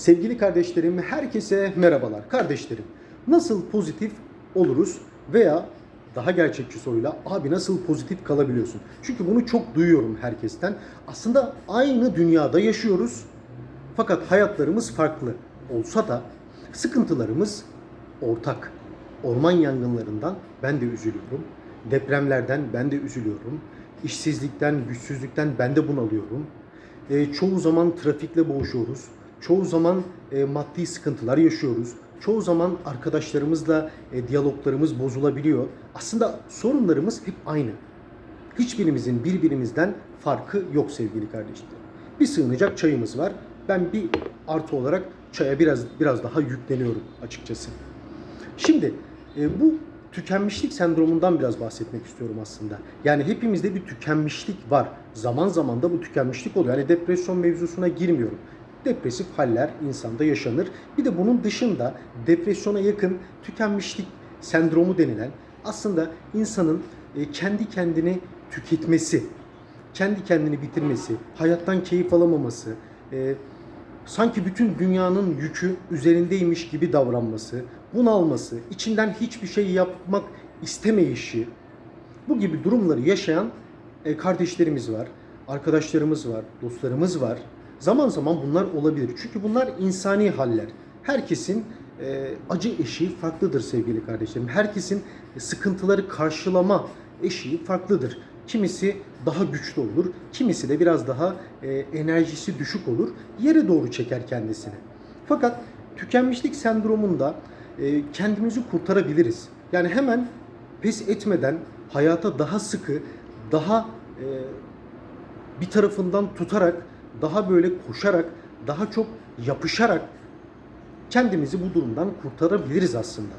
Sevgili kardeşlerim, herkese merhabalar. Kardeşlerim, nasıl pozitif oluruz veya daha gerçekçi soruyla abi nasıl pozitif kalabiliyorsun? Çünkü bunu çok duyuyorum herkesten. Aslında aynı dünyada yaşıyoruz. Fakat hayatlarımız farklı olsa da sıkıntılarımız ortak. Orman yangınlarından ben de üzülüyorum. Depremlerden ben de üzülüyorum. İşsizlikten, güçsüzlükten ben de bunalıyorum. E, çoğu zaman trafikle boğuşuyoruz. Çoğu zaman e, maddi sıkıntılar yaşıyoruz. Çoğu zaman arkadaşlarımızla e, diyaloglarımız bozulabiliyor. Aslında sorunlarımız hep aynı. Hiçbirimizin birbirimizden farkı yok sevgili kardeşlerim. Bir sığınacak çayımız var. Ben bir artı olarak çaya biraz biraz daha yükleniyorum açıkçası. Şimdi e, bu tükenmişlik sendromundan biraz bahsetmek istiyorum aslında. Yani hepimizde bir tükenmişlik var. Zaman zaman da bu tükenmişlik oluyor. Yani depresyon mevzusuna girmiyorum. Depresif haller insanda yaşanır. Bir de bunun dışında depresyona yakın tükenmişlik sendromu denilen aslında insanın e, kendi kendini tüketmesi, kendi kendini bitirmesi, hayattan keyif alamaması, e, sanki bütün dünyanın yükü üzerindeymiş gibi davranması, bunalması, içinden hiçbir şey yapmak istemeyişi, bu gibi durumları yaşayan e, kardeşlerimiz var, arkadaşlarımız var, dostlarımız var. Zaman zaman bunlar olabilir. Çünkü bunlar insani haller. Herkesin e, acı eşiği farklıdır sevgili kardeşlerim. Herkesin sıkıntıları karşılama eşiği farklıdır. Kimisi daha güçlü olur, kimisi de biraz daha e, enerjisi düşük olur. Yere doğru çeker kendisini. Fakat tükenmişlik sendromunda e, kendimizi kurtarabiliriz. Yani hemen pes etmeden hayata daha sıkı, daha e, bir tarafından tutarak, daha böyle koşarak, daha çok yapışarak kendimizi bu durumdan kurtarabiliriz aslında.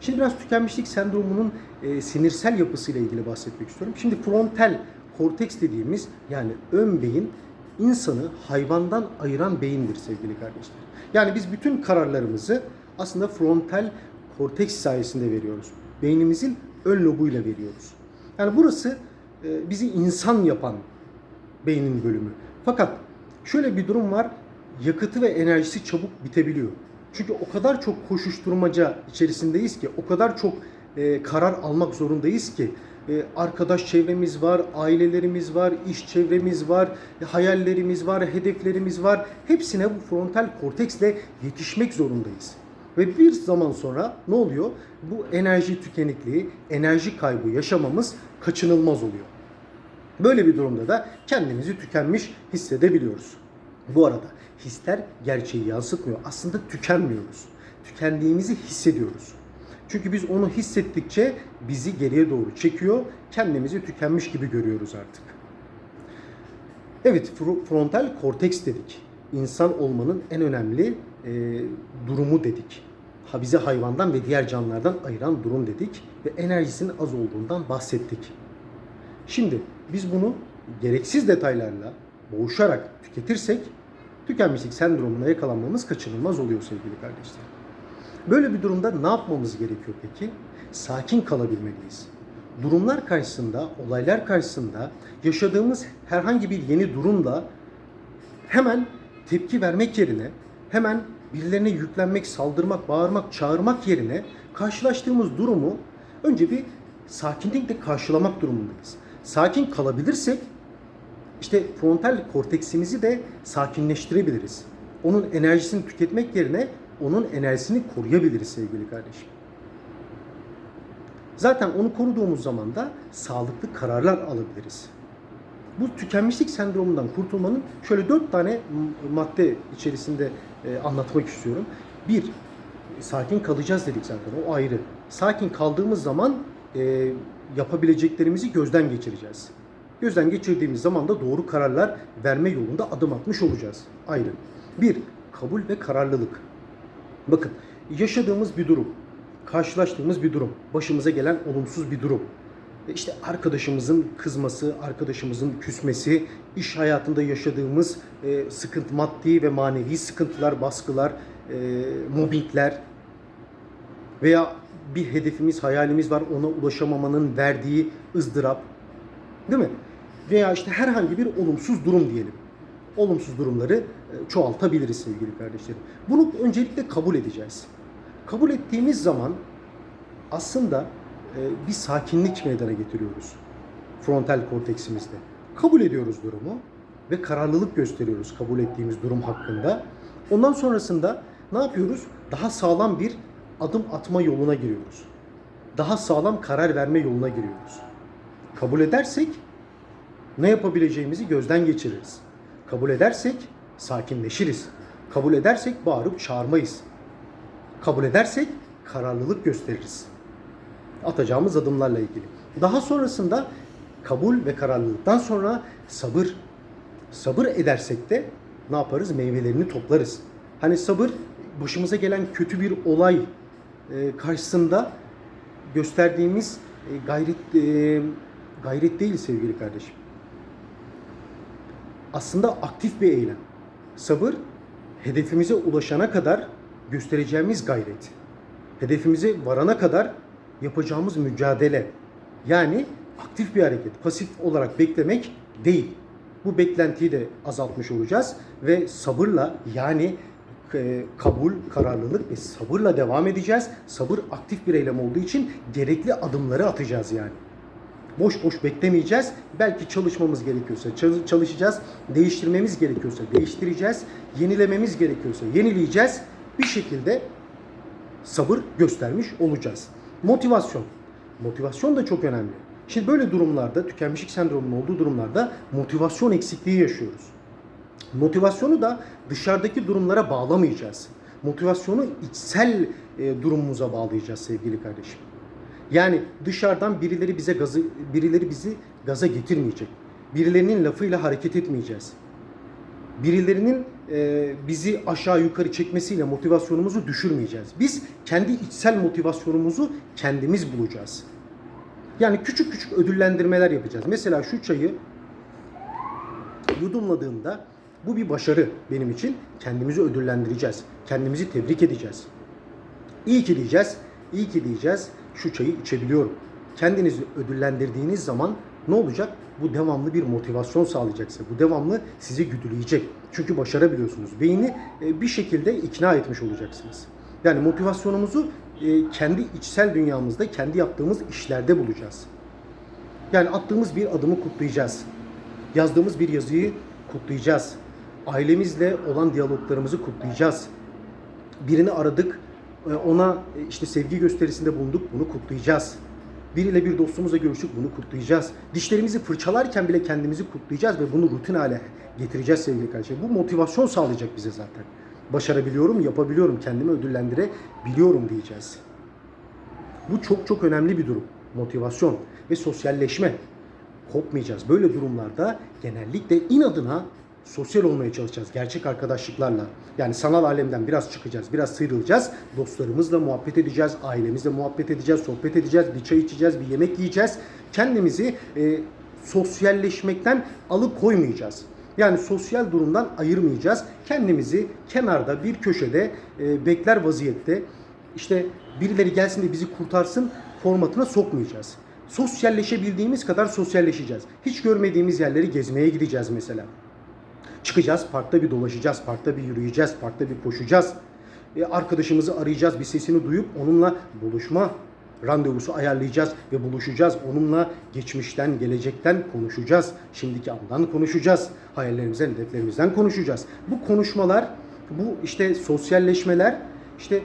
Şimdi biraz tükenmişlik sendromunun e, sinirsel yapısıyla ilgili bahsetmek istiyorum. Şimdi frontal korteks dediğimiz yani ön beyin insanı hayvandan ayıran beyindir sevgili kardeşler. Yani biz bütün kararlarımızı aslında frontal korteks sayesinde veriyoruz. Beynimizin ön lobuyla veriyoruz. Yani burası e, bizi insan yapan beynin bölümü. Fakat şöyle bir durum var. Yakıtı ve enerjisi çabuk bitebiliyor. Çünkü o kadar çok koşuşturmaca içerisindeyiz ki, o kadar çok e, karar almak zorundayız ki e, arkadaş çevremiz var, ailelerimiz var, iş çevremiz var, e, hayallerimiz var, hedeflerimiz var. Hepsine bu frontal korteksle yetişmek zorundayız. Ve bir zaman sonra ne oluyor? Bu enerji tükenikliği, enerji kaybı yaşamamız kaçınılmaz oluyor. Böyle bir durumda da kendimizi tükenmiş hissedebiliyoruz. Bu arada hisler gerçeği yansıtmıyor. Aslında tükenmiyoruz. Tükendiğimizi hissediyoruz. Çünkü biz onu hissettikçe bizi geriye doğru çekiyor. Kendimizi tükenmiş gibi görüyoruz artık. Evet, fro- frontal korteks dedik. İnsan olmanın en önemli e, durumu dedik. Ha bizi hayvandan ve diğer canlılardan ayıran durum dedik ve enerjisinin az olduğundan bahsettik. Şimdi biz bunu gereksiz detaylarla boğuşarak tüketirsek tükenmişlik sendromuna yakalanmamız kaçınılmaz oluyor sevgili kardeşler. Böyle bir durumda ne yapmamız gerekiyor peki? Sakin kalabilmeliyiz. Durumlar karşısında, olaylar karşısında yaşadığımız herhangi bir yeni durumla hemen tepki vermek yerine, hemen birilerine yüklenmek, saldırmak, bağırmak, çağırmak yerine karşılaştığımız durumu önce bir sakinlikle karşılamak durumundayız. Sakin kalabilirsek işte frontal korteksimizi de sakinleştirebiliriz. Onun enerjisini tüketmek yerine onun enerjisini koruyabiliriz sevgili kardeşim. Zaten onu koruduğumuz zaman da sağlıklı kararlar alabiliriz. Bu tükenmişlik sendromundan kurtulmanın şöyle dört tane madde içerisinde e, anlatmak istiyorum. Bir, sakin kalacağız dedik zaten o ayrı. Sakin kaldığımız zaman e, yapabileceklerimizi gözden geçireceğiz. Gözden geçirdiğimiz zaman da doğru kararlar verme yolunda adım atmış olacağız. Ayrı. Bir, kabul ve kararlılık. Bakın yaşadığımız bir durum, karşılaştığımız bir durum, başımıza gelen olumsuz bir durum. E İşte arkadaşımızın kızması, arkadaşımızın küsmesi, iş hayatında yaşadığımız e, sıkıntı, maddi ve manevi sıkıntılar, baskılar, e, mobbingler veya bir hedefimiz, hayalimiz var ona ulaşamamanın verdiği ızdırap, değil mi? Veya işte herhangi bir olumsuz durum diyelim. olumsuz durumları e, çoğaltabiliriz sevgili kardeşlerim. Bunu öncelikle kabul edeceğiz. Kabul ettiğimiz zaman aslında e, bir sakinlik meydana getiriyoruz frontal korteksimizde. Kabul ediyoruz durumu ve kararlılık gösteriyoruz kabul ettiğimiz durum hakkında. Ondan sonrasında ne yapıyoruz? Daha sağlam bir adım atma yoluna giriyoruz. Daha sağlam karar verme yoluna giriyoruz. Kabul edersek ne yapabileceğimizi gözden geçiririz. Kabul edersek sakinleşiriz. Kabul edersek bağırıp çağırmayız. Kabul edersek kararlılık gösteririz. Atacağımız adımlarla ilgili. Daha sonrasında kabul ve kararlılıktan sonra sabır. Sabır edersek de ne yaparız? Meyvelerini toplarız. Hani sabır başımıza gelen kötü bir olay karşısında gösterdiğimiz e, gayret e, gayret değil sevgili kardeşim. Aslında aktif bir eylem. Sabır hedefimize ulaşana kadar göstereceğimiz gayret. Hedefimize varana kadar yapacağımız mücadele. Yani aktif bir hareket. Pasif olarak beklemek değil. Bu beklentiyi de azaltmış olacağız ve sabırla yani e, kabul, kararlılık ve sabırla devam edeceğiz. Sabır aktif bir eylem olduğu için gerekli adımları atacağız yani. Boş boş beklemeyeceğiz. Belki çalışmamız gerekiyorsa çal- çalışacağız. Değiştirmemiz gerekiyorsa değiştireceğiz. Yenilememiz gerekiyorsa yenileyeceğiz. Bir şekilde sabır göstermiş olacağız. Motivasyon. Motivasyon da çok önemli. Şimdi böyle durumlarda, tükenmişlik sendromunun olduğu durumlarda motivasyon eksikliği yaşıyoruz. Motivasyonu da dışarıdaki durumlara bağlamayacağız. Motivasyonu içsel e, durumumuza bağlayacağız sevgili kardeşim. Yani dışarıdan birileri bize gazı, birileri bizi gaza getirmeyecek. Birilerinin lafıyla hareket etmeyeceğiz. Birilerinin e, bizi aşağı yukarı çekmesiyle motivasyonumuzu düşürmeyeceğiz. Biz kendi içsel motivasyonumuzu kendimiz bulacağız. Yani küçük küçük ödüllendirmeler yapacağız. Mesela şu çayı yudumladığımda bu bir başarı benim için. Kendimizi ödüllendireceğiz. Kendimizi tebrik edeceğiz. İyi ki diyeceğiz. İyi ki diyeceğiz. Şu çayı içebiliyorum. Kendinizi ödüllendirdiğiniz zaman ne olacak? Bu devamlı bir motivasyon sağlayacak size. Bu devamlı sizi güdüleyecek. Çünkü başarabiliyorsunuz. Beyni e, bir şekilde ikna etmiş olacaksınız. Yani motivasyonumuzu e, kendi içsel dünyamızda, kendi yaptığımız işlerde bulacağız. Yani attığımız bir adımı kutlayacağız. Yazdığımız bir yazıyı kutlayacağız. Ailemizle olan diyaloglarımızı kutlayacağız. Birini aradık, e, ona e, işte sevgi gösterisinde bulunduk, bunu kutlayacağız. Biriyle bir dostumuzla görüştük, bunu kutlayacağız. Dişlerimizi fırçalarken bile kendimizi kutlayacağız ve bunu rutin hale getireceğiz sevgili kardeşlerim. Bu motivasyon sağlayacak bize zaten. Başarabiliyorum, yapabiliyorum, kendimi ödüllendirebiliyorum diyeceğiz. Bu çok çok önemli bir durum. Motivasyon ve sosyalleşme. Kopmayacağız. Böyle durumlarda genellikle inadına sosyal olmaya çalışacağız. Gerçek arkadaşlıklarla. Yani sanal alemden biraz çıkacağız, biraz sıyrılacağız. Dostlarımızla muhabbet edeceğiz, ailemizle muhabbet edeceğiz, sohbet edeceğiz, bir çay içeceğiz, bir yemek yiyeceğiz. Kendimizi e, sosyalleşmekten alıkoymayacağız. Yani sosyal durumdan ayırmayacağız. Kendimizi kenarda bir köşede e, bekler vaziyette işte birileri gelsin de bizi kurtarsın formatına sokmayacağız. Sosyalleşebildiğimiz kadar sosyalleşeceğiz. Hiç görmediğimiz yerleri gezmeye gideceğiz mesela. Çıkacağız, parkta bir dolaşacağız, parkta bir yürüyeceğiz, parkta bir koşacağız. E, arkadaşımızı arayacağız, bir sesini duyup onunla buluşma randevusu ayarlayacağız ve buluşacağız. Onunla geçmişten, gelecekten konuşacağız. Şimdiki andan konuşacağız. Hayallerimizden, hedeflerimizden konuşacağız. Bu konuşmalar, bu işte sosyalleşmeler, işte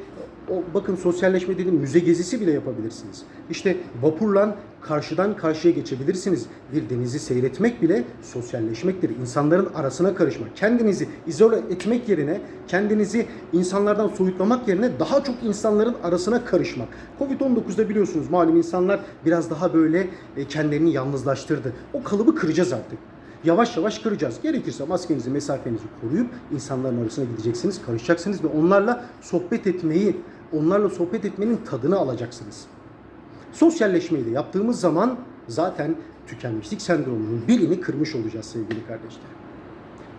o bakın sosyalleşme dedim müze gezisi bile yapabilirsiniz. İşte vapurla karşıdan karşıya geçebilirsiniz. Bir denizi seyretmek bile sosyalleşmektir. İnsanların arasına karışmak. Kendinizi izole etmek yerine, kendinizi insanlardan soyutlamak yerine daha çok insanların arasına karışmak. Covid-19'da biliyorsunuz malum insanlar biraz daha böyle e, kendilerini yalnızlaştırdı. O kalıbı kıracağız artık. Yavaş yavaş kıracağız. Gerekirse maskenizi, mesafenizi koruyup insanların arasına gideceksiniz, karışacaksınız ve onlarla sohbet etmeyi, onlarla sohbet etmenin tadını alacaksınız. Sosyalleşmeyi de yaptığımız zaman zaten tükenmişlik sendromunun belini kırmış olacağız sevgili kardeşler.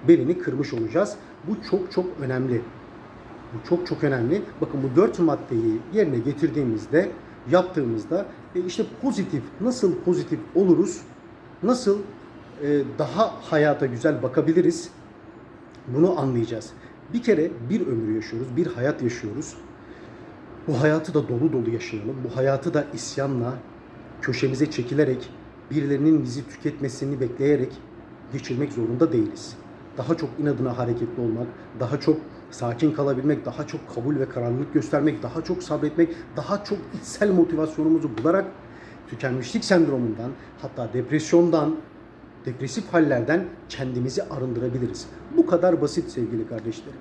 Belini kırmış olacağız. Bu çok çok önemli. Bu çok çok önemli. Bakın bu dört maddeyi yerine getirdiğimizde, yaptığımızda e, işte pozitif, nasıl pozitif oluruz, nasıl e, daha hayata güzel bakabiliriz, Bunu anlayacağız. Bir kere bir ömür yaşıyoruz, bir hayat yaşıyoruz. Bu hayatı da dolu dolu yaşayalım. Bu hayatı da isyanla, köşemize çekilerek, birilerinin bizi tüketmesini bekleyerek geçirmek zorunda değiliz. Daha çok inadına hareketli olmak, daha çok sakin kalabilmek, daha çok kabul ve kararlılık göstermek, daha çok sabretmek, daha çok içsel motivasyonumuzu bularak tükenmişlik sendromundan, hatta depresyondan, depresif hallerden kendimizi arındırabiliriz. Bu kadar basit sevgili kardeşlerim.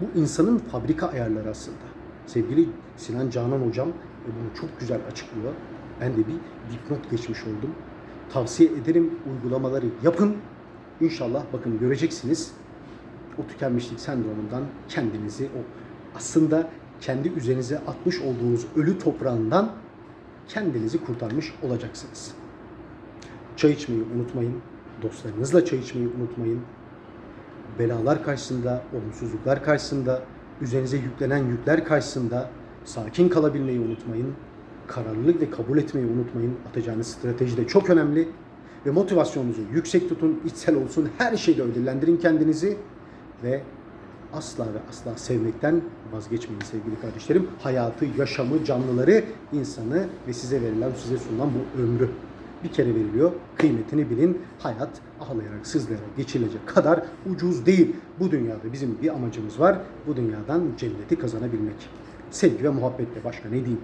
Bu insanın fabrika ayarları aslında. Sevgili Sinan Canan hocam e, bunu çok güzel açıklıyor. Ben de bir dipnot geçmiş oldum. Tavsiye ederim uygulamaları yapın. İnşallah bakın göreceksiniz o tükenmişlik sendromundan kendinizi o aslında kendi üzerinize atmış olduğunuz ölü toprağından kendinizi kurtarmış olacaksınız. Çay içmeyi unutmayın. Dostlarınızla çay içmeyi unutmayın. Belalar karşısında, olumsuzluklar karşısında, üzerinize yüklenen yükler karşısında sakin kalabilmeyi unutmayın. Kararlılık ve kabul etmeyi unutmayın. Atacağınız strateji de çok önemli. Ve motivasyonunuzu yüksek tutun, içsel olsun. Her şeyle ödüllendirin kendinizi. Ve asla ve asla sevmekten vazgeçmeyin sevgili kardeşlerim. Hayatı, yaşamı, canlıları, insanı ve size verilen, size sunulan bu ömrü bir kere veriliyor. Kıymetini bilin. Hayat ağlayarak, sızlayarak geçilecek kadar ucuz değil. Bu dünyada bizim bir amacımız var. Bu dünyadan cenneti kazanabilmek. Sevgi ve muhabbetle başka ne diyeyim?